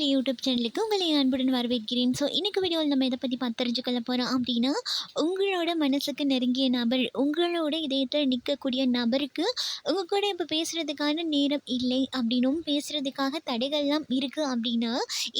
ஒலி யூடியூப் சேனலுக்கு உங்களை அன்புடன் வரவேற்கிறேன். ஸோ இன்றைக்கு வீடியோவில் நம்ம இதை பற்றி பார்த்து தெரிஞ்சுக்கொள்ள போகிறோம் அப்படின்னா உங்களோட மனசுக்கு நெருங்கிய நபர் உங்களோட இதயத்தில் நிற்கக்கூடிய நபருக்கு உங்கள் கூட இப்போ பேசுகிறதுக்கான நேரம் இல்லை அப்படின்னும் பேசுகிறதுக்காக தடைகள்லாம் இருக்குது அப்படின்னா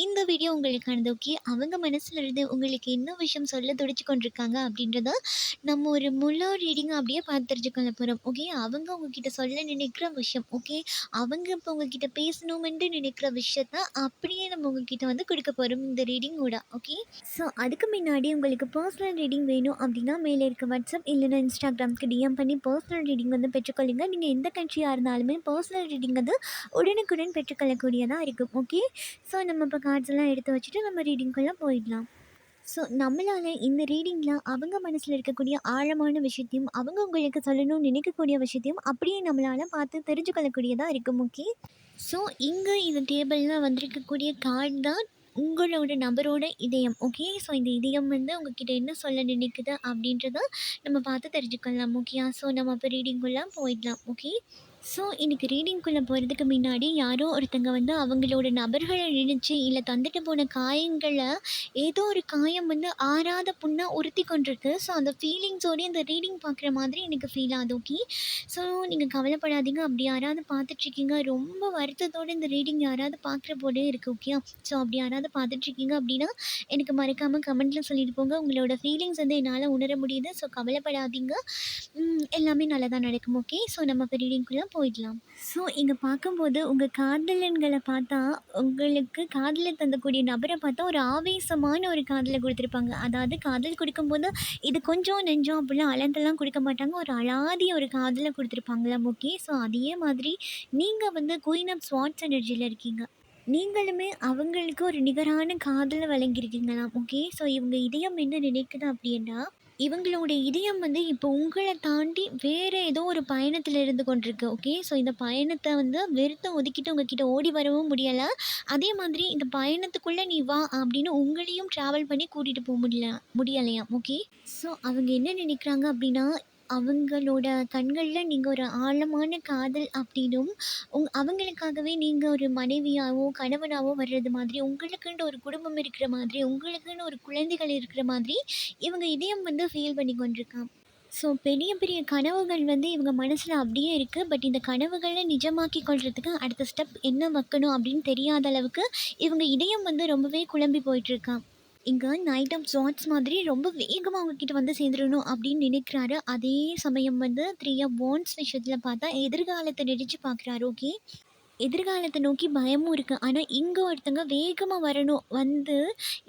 இந்த வீடியோ உங்களுக்கானது ஓகே அவங்க மனசில் இருந்து உங்களுக்கு என்ன விஷயம் சொல்ல துடிச்சு கொண்டிருக்காங்க அப்படின்றத நம்ம ஒரு முழு ரீடிங் அப்படியே பார்த்து தெரிஞ்சுக்கொள்ள போகிறோம் ஓகே அவங்க உங்ககிட்ட சொல்ல நினைக்கிற விஷயம் ஓகே அவங்க இப்போ உங்ககிட்ட பேசணுமென்று நினைக்கிற விஷயத்த அப்படியே நம்ம உங்ககிட்ட வந்து கொடுக்க போகிறோம் இந்த ரீடிங்கோட ஓகே ஸோ அதுக்கு முன்னாடி உங்களுக்கு பர்சனல் ரீடிங் வேணும் அப்படின்னா மேலே இருக்க வாட்ஸ்அப் இல்லைன்னா இன்ஸ்டாகிராம்க்கு டிஎம் பண்ணி பர்சனல் ரீடிங் வந்து பெற்றுக்கொள்ளுங்க. நீங்கள் எந்த கண்ட்ரியாக இருந்தாலுமே பர்சனல் ரீடிங் வந்து உடனுக்குடன் பெற்றுக்கொள்ளக்கூடியதாக இருக்கும் ஓகே ஸோ நம்ம இப்போ கார்ட்ஸ் எல்லாம் எடுத்து வச்சுட்டு நம்ம ரீடிங்குள்ளே போயிடலாம். ஸோ நம்மளால் இந்த ரீடிங்கில் அவங்க மனசில் இருக்கக்கூடிய ஆழமான விஷயத்தையும் அவங்க உங்களுக்கு சொல்லணும்னு நினைக்கக்கூடிய விஷயத்தையும் அப்படியே நம்மளால் பார்த்து தெரிஞ்சுக்கொள்ளக்கூடியதாக இருக்கும் ஓகே ஸோ இங்கே இந்த டேபிளில் வந்திருக்கக்கூடிய கார்டு தான் உங்களோட நபரோட இதயம் ஓகே ஸோ இந்த இதயம் வந்து உங்ககிட்ட என்ன சொல்ல நினைக்குது அப்படின்றத நம்ம பார்த்து தெரிஞ்சுக்கலாம் ஓகே ஸோ நம்ம இப்போ ரீடிங்குள்ளே போயிடலாம் ஓகே ஸோ இன்றைக்கி ரீடிங்குள்ளே போகிறதுக்கு முன்னாடி யாரோ ஒருத்தங்க வந்து அவங்களோட நபர்களை நினச்சி இல்லை தந்துட்டு போன காயங்களை ஏதோ ஒரு காயம் வந்து ஆறாத புண்ணாக உறுத்தி கொண்டிருக்கு. ஸோ அந்த ஃபீலிங்ஸோடய இந்த ரீடிங் பார்க்குற மாதிரி எனக்கு ஃபீல் ஆகுது ஓகே ஸோ நீங்கள் கவலைப்படாதீங்க. அப்படி யாராவது பார்த்துட்ருக்கீங்க. ரொம்ப வருத்தத்தோடு இந்த ரீடிங் யாராவது பார்க்குற போலே இருக்குது ஓகே ஸோ அப்படி யாராவது பார்த்துட்ருக்கீங்க அப்படின்னா எனக்கு மறக்காமல் கமெண்ட்டில் சொல்லிட்டு போங்க. உங்களோட ஃபீலிங்ஸ் வந்து என்னால் உணர முடியுது. ஸோ கவலைப்படாதீங்க. எல்லாமே நல்லா தான் நடக்கும் ஓகே ஸோ நம்ம இப்போ ரீடிங்குள்ளே போயிடலாம். ஸோ இங்கே பார்க்கும்போது உங்கள் காதலன்களை பார்த்தா உங்களுக்கு காதலை தந்தக்கூடிய நபரை பார்த்தா ஒரு ஆவேசமான ஒரு காதலை கொடுத்துருப்பாங்க. அதாவது காதல் கொடுக்கும்போது இது கொஞ்சம் நெஞ்சம் அப்படிலாம் அளந்தெல்லாம் கொடுக்க மாட்டாங்க. ஒரு அழாதிய ஒரு காதலை கொடுத்துருப்பாங்களாம் ஓகே ஸோ அதே மாதிரி நீங்கள் வந்து குயின் ஆஃப் ஸ்வாட்ஸ் எனர்ஜியில் இருக்கீங்க. நீங்களுமே அவங்களுக்கு ஒரு நிகரான காதலை வழங்கியிருக்கீங்களாம் ஓகே ஸோ இவங்க இதயம் என்ன நினைக்குது அப்படின்னா இவங்களோட இதயம் வந்து இப்போ உங்களை தாண்டி வேறு ஏதோ ஒரு பயணத்தில் இருந்து கொண்டிருக்கு. ஓகே ஸோ இந்த பயணத்தை வந்து வெறுத்த ஒதுக்கிட்டு உங்ககிட்ட ஓடி வரவும் முடியலை. அதே மாதிரி இந்த பயணத்துக்குள்ளே நீ வா அப்படின்னு உங்களையும் ட்ராவல் பண்ணி கூட்டிகிட்டு போக முடியல முடியலையா? ஓகே ஸோ அவங்க என்ன நினைக்கிறாங்க அப்படின்னா அவங்களோட கண்களில் நீங்கள் ஒரு ஆழமான காதல் அப்படின்னும் உங் அவங்களுக்காகவே நீங்கள் ஒரு மனைவியாகவோ கணவனாகவோ வர்றது மாதிரி உங்களுக்குன்னு ஒரு குடும்பம் இருக்கிற மாதிரி உங்களுக்குன்னு ஒரு குழந்தைகள் இருக்கிற மாதிரி இவங்க இதயம் வந்து ஃபீல் பண்ணி கொண்டிருக்கான் ஸோ பெரிய பெரிய கனவுகள் வந்து இவங்க மனசில் அப்படியே இருக்குது பட் இந்த கனவுகளை நிஜமாக்கி கொள்றதுக்கு அடுத்த ஸ்டெப் என்ன வைக்கணும் அப்படின்னு தெரியாத அளவுக்கு இவங்க இதயம் வந்து ரொம்பவே குழம்பி போயிட்டுருக்கான் இங்கே நைட் ஆஃப் ஜாட்ஸ் மாதிரி ரொம்ப வேகமாக அவங்கக்கிட்ட வந்து சேர்ந்துடணும் அப்படின்னு நினைக்கிறாரு. அதே சமயம் வந்து த்ரீ ஆஃப் பாண்ட்ஸ் விஷயத்தில் பார்த்தா எதிர்காலத்தை நினைச்சு பார்க்குறாரு ஓகே எதிர்காலத்தை நோக்கி பயமும் இருக்குது ஆனால் இங்கே ஒருத்தங்க வேகமாக வரணும். வந்து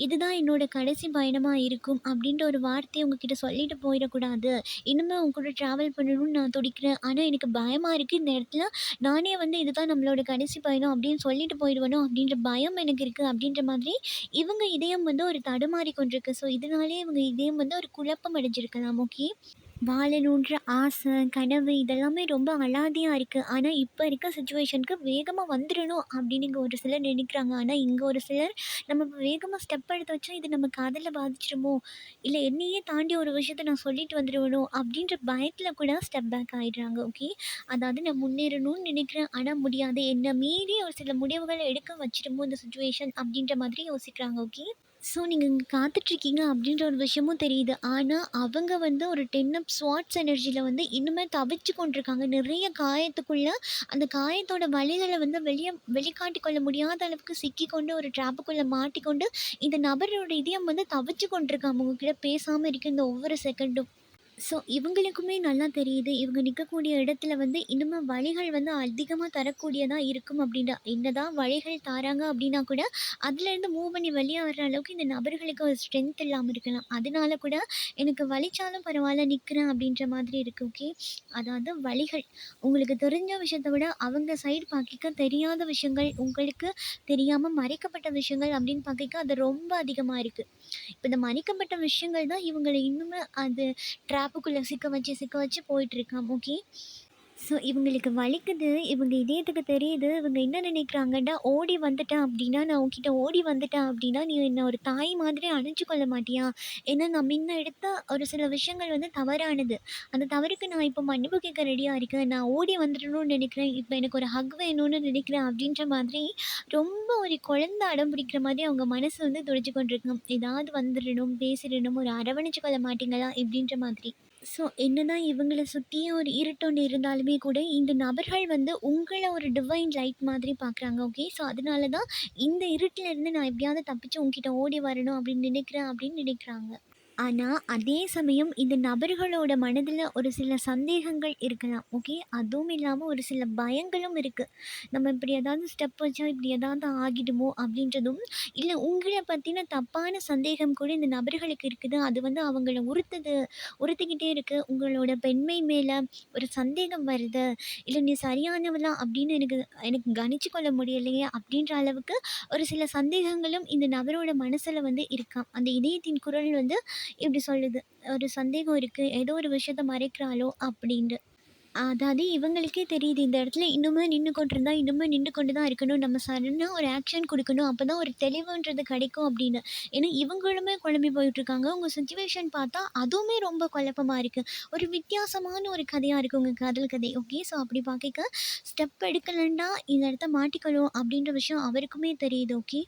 இதுதான் என்னோட கடைசி பயணமாக இருக்கும் அப்படின்ற ஒரு வார்த்தையை உங்ககிட்ட சொல்லிட்டு போயிடக்கூடாது. இனிமேல் உங்க கூட ட்ராவல் பண்ணணும்னு நான் துடிக்கிறேன். ஆனால் எனக்கு பயமாக இருக்குது இந்த இடத்துல நானே வந்து இதுதான் நம்மளோட கடைசி பயணம் அப்படின்னு சொல்லிட்டு போயிடுவனோ அப்படின்ற பயம் எனக்கு இருக்குது அப்படின்ற மாதிரி இவங்க இதயம் வந்து ஒரு தடுமாறி கொண்டிருக்கு ஸோ இதனாலே இவங்க இதயம் வந்து ஒரு குழப்பம் அடைஞ்சிருக்கலாம். ஓகே வாழணுன்ற ஆசை கனவு இதெல்லாமே ரொம்ப அலாதியாக இருக்குது ஆனால் இப்போ இருக்க சுச்சுவேஷனுக்கு வேகமாக வந்துடணும் அப்படின்னு இங்கே ஒரு சிலர் நினைக்கிறாங்க. ஆனால் இங்கே ஒரு சிலர் நம்ம இப்போ வேகமாக ஸ்டெப் எடுத்து வச்சா இது நம்ம காதலில் பாதிச்சிடுமோ? இல்லை என்னையே தாண்டி ஒரு விஷயத்த நான் சொல்லிட்டு வந்துடுவனோ? அப்படின்ற பயத்தில் கூட ஸ்டெப் பேக் ஆகிடுறாங்க ஓகே அதாவது நான் முன்னேறணும்னு நினைக்கிறேன். ஆனால் முடியாது. என்னை மீறி ஒரு சில முடிவுகளை எடுக்க வச்சிடுமோ இந்த சுச்சுவேஷன் அப்படின்ற மாதிரி யோசிக்கிறாங்க ஓகே ஸோ நீங்கள் இங்கே காத்துட்ருக்கீங்க அப்படின்ற ஒரு விஷயமும் தெரியுது. ஆனால் அவங்க வந்து ஒரு டென் அப் ஸ்வாட்ஸ் எனர்ஜியில் வந்து இன்னுமே தவிச்சு கொண்டிருக்காங்க. நிறைய காயத்துக்குள்ளே அந்த காயத்தோட வலிகளை வந்து வெளியே வெளிக்காட்டி கொள்ள முடியாத அளவுக்கு சிக்கிக்கொண்டு ஒரு ட்ராப்புக்குள்ளே மாட்டிக்கொண்டு இந்த நபரோட இதயம் வந்து தவிச்சு கொண்டிருக்காங்க. உங்ககிட்ட பேசாமல் இருக்க இந்த ஒவ்வொரு செகண்டும் ஸோ இவங்களுக்குமே நல்லா தெரியுது. இவங்க நிற்கக்கூடிய இடத்துல வந்து இன்னுமே வழிகள் வந்து அதிகமாக தரக்கூடியதாக இருக்கும் அப்படின்னா என்னதான் வழிகள் தாராங்க அப்படின்னா கூட அதுலேருந்து மூவ் பண்ணி வெளியே வர்ற அளவுக்கு இந்த நபர்களுக்கு ஒரு ஸ்ட்ரென்த் இல்லாமல் இருக்கலாம். அதனால கூட எனக்கு வலிச்சாலும் பரவாயில்ல நிற்கிறேன் அப்படின்ற மாதிரி இருக்குது ஓகே அதாவது வழிகள் உங்களுக்கு தெரிஞ்ச விஷயத்த விட அவங்க சைடு பார்க்க தெரியாத விஷயங்கள் உங்களுக்கு தெரியாமல் மறைக்கப்பட்ட விஷயங்கள் அப்படின்னு பார்க்க அது ரொம்ப அதிகமாக இருக்குது இப்போ இந்த மறைக்கப்பட்ட விஷயங்கள் தான் இவங்களை இன்னுமே அது ட்ராப் ட்ராப்புக்குள்ளே சிக்க வச்சு சிக்க வச்சு போயிட்டுருக்கான் ஓகே ஸோ இவங்களுக்கு வலிக்குது. இவங்க இதயத்துக்கு தெரியுது. இவங்க என்ன நினைக்கிறாங்கன்னா, ஓடி வந்துட்டேன் அப்படின்னா நான் உங்ககிட்ட ஓடி வந்துட்டேன் அப்படின்னா நீ என்ன ஒரு தாய் மாதிரி அணைஞ்சு கொள்ள மாட்டியா? ஏன்னா நான் முன்ன எடுத்த ஒரு சில விஷயங்கள் வந்து தவறானது. அந்த தவறுக்கு நான் இப்போ மன்னிப்பு கேட்க ரெடியாக இருக்கேன். நான் ஓடி வந்துடணும்னு நினைக்கிறேன். இப்போ எனக்கு ஒரு ஹக் வேணும்னு நினைக்கிறேன் அப்படின்ற மாதிரி ரொம்ப ஒரு குழந்தை அடம் பிடிக்கிற மாதிரி அவங்க மனசு வந்து துடிச்சு கொண்டிருக்கும் ஏதாவது வந்துடணும் பேசிடணும் ஒரு அரவணைச்சு கொள்ள மாட்டீங்களா? இப்படின்ற மாதிரி. ஸோ என்னதான் இவங்களை சுற்றியும் ஒரு இருட்டொன்று இருந்தாலுமே கூட, இந்த நபர்கள் வந்து உங்களை ஒரு டிவைன் லைட் மாதிரி பார்க்குறாங்க. ஓகே. ஸோ அதனால தான் இந்த இருட்டிலேருந்து நான் எப்படியாவது தப்பிச்சு உங்ககிட்ட ஓடி வரணும் அப்படின்னு நினைக்கிறேன் அப்படின்னு நினைக்கிறாங்க. ஆனால் அதே சமயம் இந்த நபர்களோட மனதில் ஒரு சில சந்தேகங்கள் இருக்கலாம். ஓகே. அதுவும் இல்லாமல் ஒரு சில பயங்களும் இருக்குது நம்ம இப்படி ஏதாவது ஸ்டெப் வச்சா இப்படி ஏதாவது ஆகிடுமோ அப்படின்றதும், இல்லை உங்களை பற்றின தப்பான சந்தேகம் கூட இந்த நபர்களுக்கு இருக்குது. அது வந்து அவங்கள உறுத்துது உறுத்திக்கிட்டே இருக்குது உங்களோட பெண்மை மேலே ஒரு சந்தேகம் வருது. இல்லை நீ சரியானவளா அப்படின்னு எனக்கு எனக்கு கணிச்சு கொள்ள முடியலையே அப்படின்ற அளவுக்கு ஒரு சில சந்தேகங்களும் இந்த நபரோட மனசில் வந்து இருக்காம். அந்த இதயத்தின் குரல் வந்து இப்படி சொல்லுது. ஒரு சந்தேகம் இருக்குது ஏதோ ஒரு விஷயத்த மறைக்கிறாளோ அப்படின்ட்டு அதாவது இவங்களுக்கே தெரியுது. இந்த இடத்துல இன்னுமே நின்று கொண்டிருந்தா, இன்னுமே நின்று கொண்டு தான் இருக்கணும். நம்ம சடனா ஒரு ஆக்ஷன் கொடுக்கணும் அப்போ தான் ஒரு தெளிவுன்றது கிடைக்கும் அப்படின்னு. ஏன்னா இவங்களுமே குழம்பி போயிட்டுருக்காங்க. உங்கள் சுச்சுவேஷன் பார்த்தா அதுவுமே ரொம்ப குழப்பமா இருக்குது ஒரு வித்தியாசமான ஒரு கதையாக இருக்குது உங்கள் காதல் கதை. ஓகே. ஸோ அப்படி பார்க்க ஸ்டெப் எடுக்கலன்னா இந்த இடத்த மாட்டிக்கணும் அப்படின்ற விஷயம் அவருக்குமே தெரியுது. ஓகே.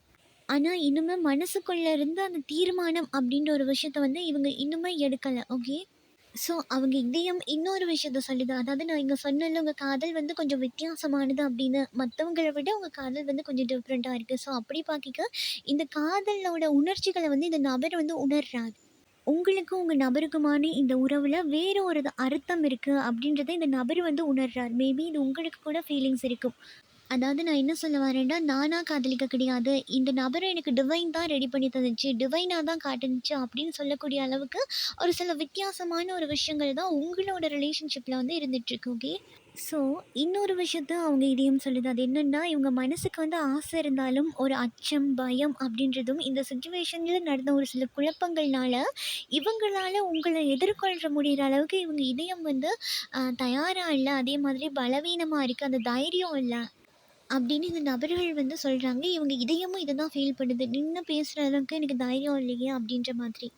ஆனால் இன்னுமே மனசுக்குள்ளே இருந்து அந்த தீர்மானம் அப்படின்ற ஒரு விஷயத்த வந்து இவங்க இன்னுமே எடுக்கலை ஓகே. ஸோ அவங்க இதயம் இன்னொரு விஷயத்த சொல்லுது. அதாவது நான் இங்கே சொன்னல உங்கள் காதல் வந்து கொஞ்சம் வித்தியாசமானது அப்படின்னு. மற்றவங்களை விட உங்கள் காதல் வந்து கொஞ்சம் டிஃப்ரெண்ட்டாக இருக்குது ஸோ அப்படி பார்க்க இந்த காதலோட உணர்ச்சிகளை வந்து இந்த நபர் வந்து உணர்றாரு. உங்களுக்கும் உங்கள் நபருக்குமான இந்த உறவில் வேறு ஒரு அர்த்தம் இருக்குது அப்படின்றத இந்த நபர் வந்து உணர்றார். மேபி இது உங்களுக்கு கூட ஃபீலிங்ஸ் இருக்கும். அதாவது நான் என்ன சொல்ல வரேன்னா, நானா காதலிக்க கிடையாது. இந்த நபரை எனக்கு டிவைன் தான் ரெடி பண்ணி தந்துச்சு. டிவைனாக தான் காட்டுனுச்சு அப்படின்னு சொல்லக்கூடிய அளவுக்கு ஒரு சில வித்தியாசமான ஒரு விஷயங்கள் தான் உங்களோட ரிலேஷன்ஷிப்பில் வந்து இருந்துகிட்ருக்கு ஓகே. ஸோ இன்னொரு விஷயத்த அவங்க இதயம் சொல்லுது. அது என்னென்னா இவங்க மனசுக்கு வந்து ஆசை இருந்தாலும், ஒரு அச்சம், பயம் அப்படின்றதும் இந்த சுச்சுவேஷனில் நடந்த ஒரு சில குழப்பங்கள்னால, இவங்களால உங்களை எதிர்கொள்ற முடியிற அளவுக்கு இவங்க இதயம் வந்து தயாராக இல்லை அதே மாதிரி பலவீனமாக இருக்குது அந்த தைரியம் இல்லை அப்படின்னு இந்த நபர்கள் வந்து சொல்றாங்க. இவங்க இதயமும் இதை தான் ஃபீல் பண்ணுது. நின்னு பேசுற அளவுக்கு எனக்கு தைரியம் இல்லையே அப்படின்ற மாதிரி.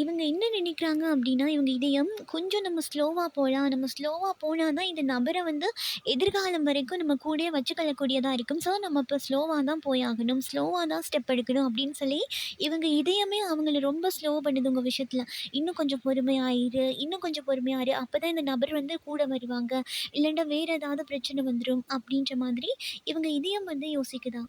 இவங்க என்ன நினைக்கிறாங்க அப்படின்னா, இவங்க இதயம் கொஞ்சம் நம்ம ஸ்லோவாக போகலாம் நம்ம ஸ்லோவாக போனால் தான் இந்த நபரை வந்து எதிர்காலம் வரைக்கும் நம்ம கூட வச்சுக்கொள்ளக்கூடியதாக இருக்கும். ஸோ நம்ம இப்போ ஸ்லோவாக தான் போயாகணும். ஸ்லோவாக தான் ஸ்டெப் எடுக்கணும் அப்படின்னு சொல்லி, இவங்க இதயமே அவங்கள ரொம்ப ஸ்லோ பண்ணுது உங்கள் விஷயத்தில் இன்னும் கொஞ்சம் பொறுமையாயிரு இன்னும் கொஞ்சம் பொறுமையாயிரு அப்போ தான் இந்த நபர் வந்து கூட வருவாங்க. இல்லைன்னா வேறு ஏதாவது பிரச்சனை வந்துடும் அப்படின்ற மாதிரி இவங்க இதயம் வந்து யோசிக்குதான்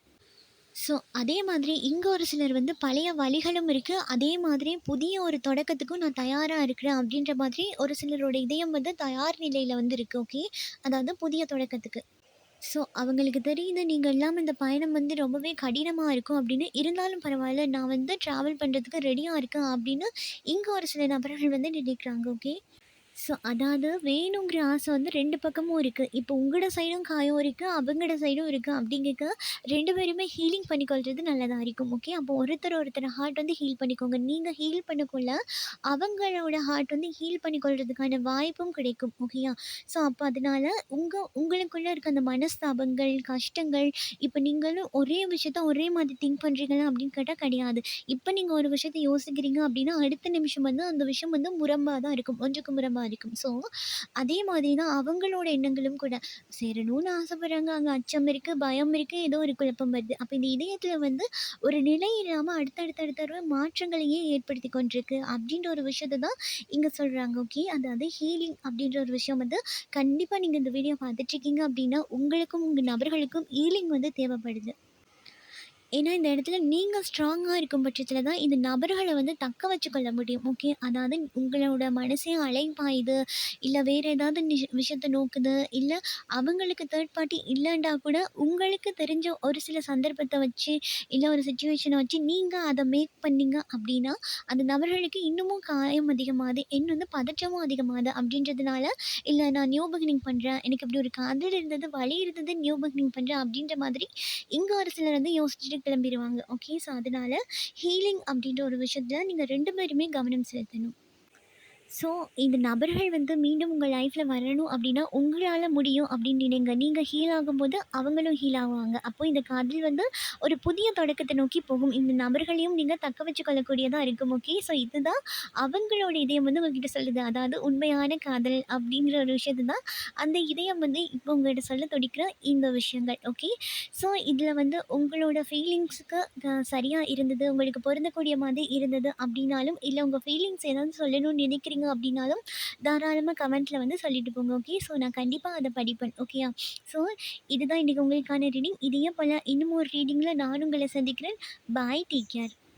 ஸோ அதே மாதிரி இங்கே ஒரு சிலர் வந்து பழைய வழிகளும் இருக்குது அதே மாதிரி புதிய ஒரு தொடக்கத்துக்கும் நான் தயாராக இருக்கிறேன் அப்படின்ற மாதிரி ஒரு சிலரோட இதயம் வந்து தயார் நிலையில் வந்து இருக்குது ஓகே. அதாவது புதிய தொடக்கத்துக்கு. ஸோ அவங்களுக்கு தெரியுது நீங்கள் இல்லாம இந்த பயணம் வந்து ரொம்பவே கடினமாக இருக்கும் அப்படின்னு. இருந்தாலும் பரவாயில்ல நான் வந்து ட்ராவல் பண்ணுறதுக்கு ரெடியாக இருக்கேன் அப்படின்னு இங்கே ஒரு சில நபர்கள் வந்து நினைக்கிறாங்க. ஓகே. ஸோ அதாவது வேணுங்கிற ஆசை வந்து ரெண்டு பக்கமும் இருக்குது இப்போ உங்களோட சைடும் காயம் இருக்குது அவங்களோட சைடும் இருக்குது அப்படிங்கிறக்க ரெண்டு பேருமே ஹீலிங் பண்ணிக்கொள்வது நல்லதாக இருக்கும். ஓகே. அப்போ ஒருத்தர் ஒருத்தர் ஹார்ட் வந்து ஹீல் பண்ணிக்கோங்க. நீங்கள் ஹீல் பண்ணக்குள்ள அவங்களோட ஹார்ட் வந்து ஹீல் பண்ணிக்கொள்றதுக்கான வாய்ப்பும் கிடைக்கும். ஓகேயா. ஸோ அப்போ அதனால உங்கள் உங்களுக்குள்ளே இருக்க அந்த மனஸ்தாபங்கள், கஷ்டங்கள் இப்போ நீங்களும் ஒரே விஷயத்த ஒரே மாதிரி திங்க் பண்ணுறீங்களா அப்படின்னு கேட்டால் கிடையாது. இப்போ நீங்கள் ஒரு விஷயத்த யோசிக்கிறீங்க அப்படின்னா, அடுத்த நிமிஷம் வந்து அந்த விஷயம் வந்து முரம்பாக தான் இருக்கும். ஒன்றுக்கு முரம்பாக இருக்கும். ஸோ அதே மாதிரி தான் அவங்களோட எண்ணங்களும் கூட. சேரணும்னு ஆசைப்படுறாங்க. அங்கே அச்சம் இருக்குது பயம் இருக்குது ஏதோ ஒரு குழப்பம் வருது. அப்போ இந்த இதயத்தில் வந்து ஒரு நிலை இல்லாமல் அடுத்தடுத்த அடுத்த மாற்றங்களையே ஏற்படுத்தி கொண்டிருக்கு அப்படின்ற ஒரு விஷயத்தை தான் இங்கே சொல்கிறாங்க ஓகே. அதாவது ஹீலிங் அப்படின்ற ஒரு விஷயம் வந்து கண்டிப்பாக நீங்கள் இந்த வீடியோ பார்த்துட்ருக்கீங்க அப்படின்னா, உங்களுக்கும் உங்கள் நபர்களுக்கும் ஹீலிங் வந்து தேவைப்படுது. ஏன்னா இந்த இடத்துல நீங்கள் ஸ்ட்ராங்காக இருக்கும் பட்சத்தில் தான் இந்த நபர்களை வந்து தக்க வச்சுக்கொள்ள முடியும். ஓகே. அதாவது உங்களோட மனசே அலைப்பாயுது, இல்லை வேறு ஏதாவது நிஷ் விஷயத்தை நோக்குது, இல்லை அவங்களுக்கு தேர்ட் பார்ட்டி இல்லைண்டா கூட உங்களுக்கு தெரிஞ்ச ஒரு சில சந்தர்ப்பத்தை வச்சு, இல்லை ஒரு சுச்சுவேஷனை வச்சு நீங்கள் அதை மேக் பண்ணீங்க அப்படின்னா, அந்த நபர்களுக்கு இன்னமும் காயம் அதிகமாகுது. இன்னும் வந்து பதற்றமும் அதிகமாகுது அப்படின்றதுனால, இல்லை நான் நியூ பிகினிங் பண்ணுறேன் எனக்கு இப்படி ஒரு காதல் இருந்தது, வலி இருந்தது, நியூ பிகினிங் பண்ணுறேன் அப்படின்ற மாதிரி இங்கே ஒரு சிலர் வந்து யோசிச்சுட்டு கிளம்பிடுவாங்க ஓகே. ஸோ அதனால் ஹீலிங் அப்படின்ற ஒரு விஷயத்தில் நீங்கள் ரெண்டு பேருமே கவனம் செலுத்தணும். ஸோ இந்த நபர்கள் வந்து மீண்டும் உங்கள் லைஃப்பில் வரணும் அப்படின்னா உங்களால் முடியும் அப்படின்னு நினைங்க. நீங்கள் ஹீல் ஆகும்போது அவங்களும் ஹீல் ஆவாங்க. அப்போ இந்த காதல் வந்து ஒரு புதிய தொடக்கத்தை நோக்கி போகும். இந்த நபர்களையும் நீங்கள் தக்க வச்சு கொள்ளக்கூடியதாக இருக்கும். ஓகே ஸோ இதுதான் அவங்களோட இதயம் வந்து உங்ககிட்ட சொல்லுது. அதாவது உண்மையான காதல் அப்படிங்கிற ஒரு விஷயத்தை தான் அந்த இதயம் வந்து இப்போ உங்கள்கிட்ட சொல்ல துடிக்கிற இந்த விஷயங்கள். ஓகே ஸோ இதில் வந்து உங்களோட ஃபீலிங்ஸுக்கு சரியாக இருந்தது உங்களுக்கு பொருந்தக்கூடிய மாதிரி இருந்தது அப்படின்னாலும் இல்லை உங்கள் ஃபீலிங்ஸ் ஏதாவது சொல்லணும்னு நினைக்கிறீங்க அப்படின்னாலும் தாராளமாக கமெண்ட்டில் வந்து சொல்லிட்டு போங்க ஓகே ஸோ நான் கண்டிப்பாக அதை படிப்பேன் ஓகேயா ஸோ இதுதான் இன்றைக்கி உங்களுக்கான ரீடிங் இதையே போல் இன்னும் ஒரு ரீடிங்கில் நான் உங்களை சந்திக்கிறேன். Bye take care